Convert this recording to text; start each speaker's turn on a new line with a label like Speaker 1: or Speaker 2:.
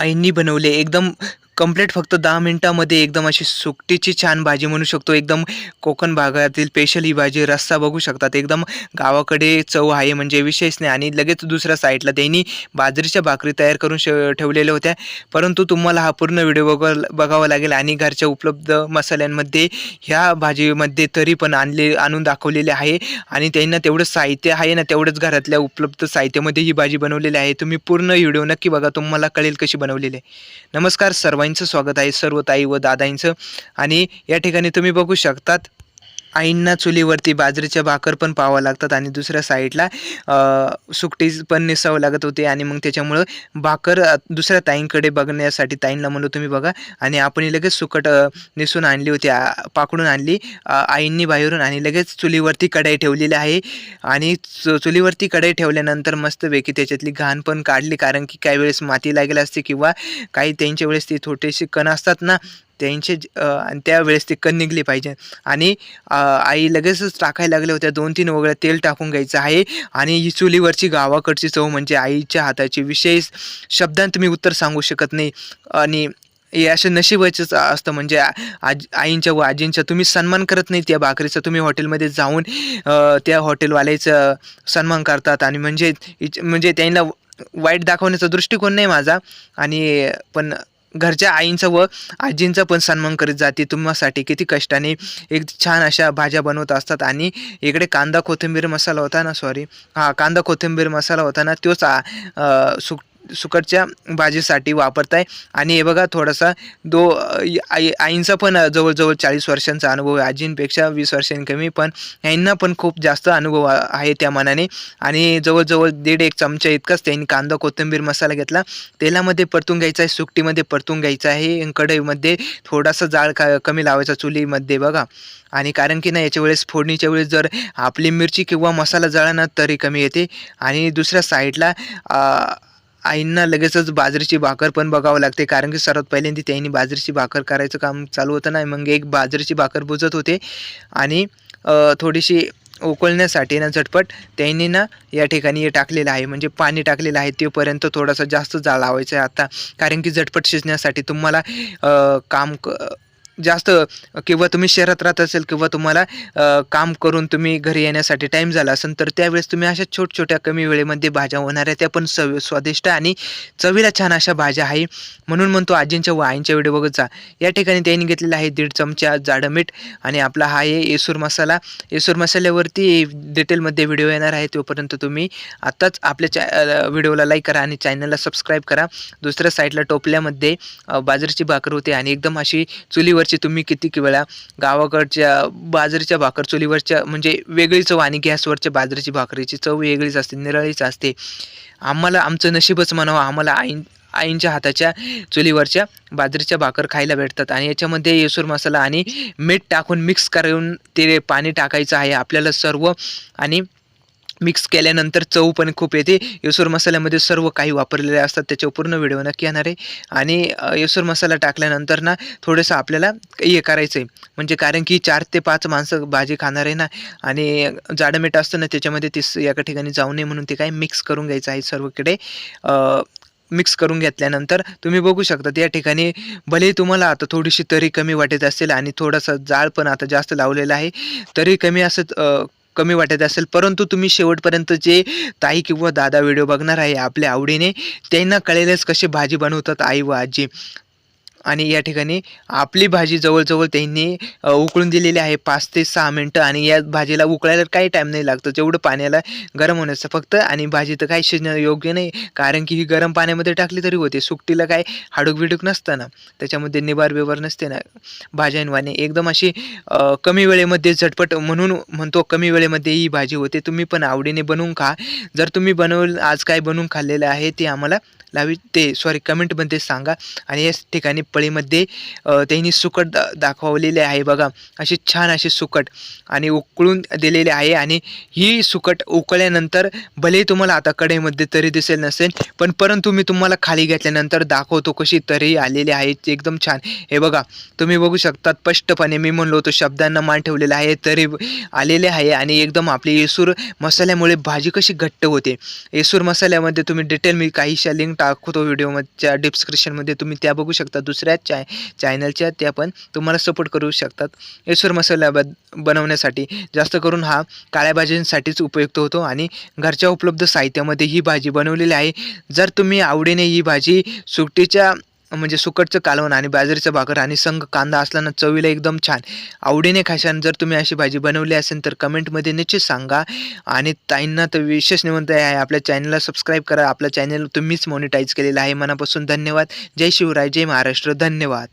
Speaker 1: आईंनी बनवले. एकदम कंप्लीट फक्त दहा मिनटामध्ये एकदम अशी सुकटीची छान भाजी म्हणू शकतो. एकदम कोकण भागातील स्पेशल ही भाजी रस्सा बघू शकतात. एकदम गावाकडे चव आहे म्हणजे विशेष नाही आणि लगेच दुसऱ्या साईडला त्यांनी बाजरीच्या भाकरी तयार करून श ठेवलेल्या होत्या. परंतु तुम्हाला हा पूर्ण व्हिडिओ बघा बघावा लागेल आणि घरच्या उपलब्ध मसाल्यांमध्ये ह्या भाजीमध्ये तरी पण आणले आणून दाखवलेले आहे आणि त्यांना तेवढं साहित्य आहे ना तेवढंच घरातल्या उपलब्ध साहित्यामध्ये ही भाजी बनवलेली आहे. तुम्ही पूर्ण व्हिडिओ नक्की बघा तुम्हाला कळेल कशी बनवलेली आहे. नमस्कार सर्वांचं स्वागत आहे सर्व ताई व दादांचं. आणि या ठिकाणी तुम्ही बघू शकतात आईंना चुलीवरती बाजरीच्या भाकर पण पाहावं लागतात आणि दुसऱ्या साईडला सुकटी पण नेसावं लागत होते आणि मग त्याच्यामुळं भाकर दुसऱ्या ताईंकडे बघण्यासाठी ताईंना म्हणलो तुम्ही बघा. आणि आपण लगेच सुकट नेसून आणली होती आ, पाकडून आणली आईंनी बाहेरून आणि लगेच चुलीवरती कढाई ठेवलेली आहे. आणि चुलीवरती कढाई ठेवल्यानंतर मस्तपैकी त्याच्यातली घाण पण काढली कारण की काही वेळेस माती लागेल असते किंवा काही त्यांच्या वेळेस ती छोटीशी कण असतात ना त्यांचे आणि त्यावेळेस ती कण निघली पाहिजे. आणि आई लगेचच टाकायला लागल्या होत्या. दोन तीन वगळ्या तेल टाकून घ्यायचं आहे. आणि ही चुलीवरची गावाकडची चव म्हणजे आईच्या हाताची विशेष शब्दांत मी उत्तर सांगू शकत नाही. आणि हे असं नशिबाचंच असतं म्हणजे आज आईंच्या व आजींच्या तुम्ही सन्मान करत नाही त्या भाकरीचा. तुम्ही हॉटेलमध्ये जाऊन त्या हॉटेलवाल्याचं सन्मान करतात. आणि म्हणजे म्हणजे त्यांना वाईट दाखवण्याचा दृष्टिकोन नाही माझा. आणि पण घरच्या आईंचं व आजींचा पण सन्मान करीत जाते. तुम्हासाठी किती कष्टाने एक छान अशा भाज्या बनवत असतात. आणि इकडे कांदा कोथिंबीर मसाला होता ना सॉरी हा कांदा कोथिंबीर मसाला होता ना तोच सुक सुकटच्या भाजीसाठी वापरताय. आणि हे बघा थोडासा दो आई आईंचा पण जवळजवळ चाळीस वर्षांचा अनुभव आहे. आजींपेक्षा वीस वर्षांनी कमी पण यांना पण खूप जास्त अनुभव आहे त्या मनाने. आणि जवळजवळ दीड एक चमचा इतकाच त्यांनी कांदा कोथिंबीर मसाला घेतला. तेलामध्ये परतून घ्यायचा आहे सुकटीमध्ये परतून घ्यायचा आहे. कढईमध्ये थोडासा जाळ का कमी लावायचा चुलीमध्ये बघा. आणि कारण की ना याच्या वेळेस फोडणीच्या वेळेस जर आपली मिरची किंवा मसाला जळा ना तरी कमी येते. आणि दुसऱ्या साईडला आईंना लगेचच बाजरीची भाकर पण बघावं लागते कारण की सर्वात पहिल्यांदा त्यांनी बाजरीची भाकर करायचं काम चालू होतं ना मग एक बाजरीची भाकर बुजत होते. आणि थोडीशी उकळण्यासाठी ना झटपट त्यांनी ना या ठिकाणी हे टाकलेलं आहे म्हणजे पाणी टाकलेलं आहे तेपर्यंत थोडासा जास्त जाळ लावायचं आहे आता. कारण की झटपट शिजण्यासाठी तुम्हाला काम क जास्त किंवा तुम्ही शहरात राहत असेल किंवा तुम्हाला काम करून तुम्ही घरी येण्यासाठी टाईम झाला असेल तर त्यावेळेस तुम्ही अशा छोट छोट्या कमी वेळेमध्ये भाज्या होणाऱ्या त्या पण सव स्वादिष्ट आणि चवीला छान अशा भाज्या आहे. म्हणून म्हणतो आजींच्या व आईंच्या व्हिडिओ बघतचा या ठिकाणी त्यांनी घेतलेला आहे दीड चमचा जाडं मीठ आणि आपला हा आहे येसूर मसाला. येसूर मसाल्यावरती डिटेलमध्ये व्हिडिओ येणार आहे तोपर्यंत तुम्ही आत्ताच आपल्या चॅ व्हिडिओला लाईक करा आणि चॅनलला सबस्क्राईब करा. दुसऱ्या साईडला टोपल्यामध्ये बाजरीची भाकर होते आणि एकदम अशी चुलीवर चुलीवरची तुम्ही किती वेळा गावाकडच्या बाजरीच्या भाकर चुलीवरच्या म्हणजे वेगळी चव आणि गॅसवरच्या बाजरीची भाकरीची चव वेगळीच असते निराळीच असते. आम्हाला आमचं नशीबच म्हणावं आम्हाला आईन आईंच्या हाताच्या चुलीवरच्या बाजरीच्या भाकर खायला भेटतात आणि याच्यामध्ये येसूर मसाला आणि मीठ टाकून मिक्स करून ते पाणी टाकायचं आहे आपल्याला सर्व आणि मिक्स केल्यानंतर चव पण खूप येते. येसूर मसाल्यामध्ये सर्व काही वापरलेले असतात. त्याच्यावर पूर्ण व्हिडिओ नक्की येणार आहे. आणि येसूर मसाला टाकल्यानंतर ना थोडंसं आपल्याला हे करायचं आहे म्हणजे कारण की चार ते पाच माणसं भाजी खाणार आहे ना आणि जाडं मीठ असतं ना त्याच्यामध्ये तीस एका ठिकाणी जाऊ नये म्हणून ते काय मिक्स करून घ्यायचं आहे सर्वकडे. मिक्स करून घेतल्यानंतर तुम्ही बघू शकता या ठिकाणी भले तुम्हाला आता थोडीशी तरी कमी वाटत असेल आणि थोडासा जाळ पण आता जास्त लावलेला आहे तरी कमी असं कमी वाटत असेल परंतु तुम्ही शेवटपर्यंत जे ताई किंवा दादा व्हिडिओ बघणार आहे आपल्या आवडीने त्यांना कळेलच कसे भाजी बनवतात आई व आजी. आणि या ठिकाणी आपली भाजी जवळजवळ त्यांनी उकळून दिलेली आहे. पाच ते सहा मिनटं आणि या भाजीला उकळायला काही टाईम नाही लागतो. जेवढं पाण्याला गरम होण्याचं फक्त आणि भाजी तर काही शिजणं योग्य नाही. कारण की ही गरम पाण्यामध्ये टाकली तरी होते. सुकटीला काय हाडूक बिडूक नसतं ना. त्याच्यामध्ये निबार बिबार नसते ना. भाज्यांवाने एकदम अशी कमी वेळेमध्ये झटपट म्हणून म्हणतो कमी वेळेमध्ये ही भाजी होते. तुम्ही पण आवडीने बनवून खा. जर तुम्ही बनवलं आज काय बनवून खाल्लेलं आहे ते आम्हाला लावी ते सॉरी कमेंटमध्ये सांगा. आणि याच ठिकाणी पळीमध्ये त्यांनी सुकट दा दाखवलेले आहे बघा. अशी छान असे सुकट आणि उकळून दिलेले आहे आणि ही सुकट उकळल्यानंतर भले तुम्हाला आता कढईमध्ये तरी दिसेल नसेल पण परंतु मी तुम्हाला खाली घेतल्यानंतर दाखवतो कशी तरी आलेली आहे. एकदम छान. हे बघा तुम्ही बघू शकता स्पष्टपणे मी म्हणलो होतो शब्दांना मान ठेवलेला आहे तरी आलेले आहे आणि एकदम आपली येसूर मसाल्यामुळे भाजी कशी घट्ट होते. येसूर मसाल्यामध्ये तुम्ही डिटेल मी काहीशा लिंक टाकतो व्हिडिओच्या डिस्क्रिप्शनमध्ये तुम्ही त्या बघू शकता दुसऱ्या दुसऱ्या चाय चॅनलच्या त्या पण तुम्हाला सपोर्ट करू शकतात. येसूर मसाला बद बनवण्यासाठी. जास्त करून हा काळ्या भाज्यांसाठीच उपयुक्त होतो आणि घरच्या उपलब्ध साहित्यामध्ये ही भाजी बनवलेली आहे. जर तुम्ही आवडीने ही भाजी सुकटीच्या म्हणजे सुकटचं कालवण आणि बाजरीचं भाकर आणि संग कांदा असल्यानं चवीला एकदम छान. आवडीने खाशान जर तुम्ही अशी भाजी बनवली असेल तर कमेंटमध्ये निश्चित सांगा. आणि ताईंना तर विशेष निमंत्रण आहे. आपल्या चॅनलला सबस्क्राईब करा. आपल्या चॅनल तुम्हीच मॉनिटाईज केलेलं आहे. मनापासून धन्यवाद. जय शिवराय. जय महाराष्ट्र. धन्यवाद.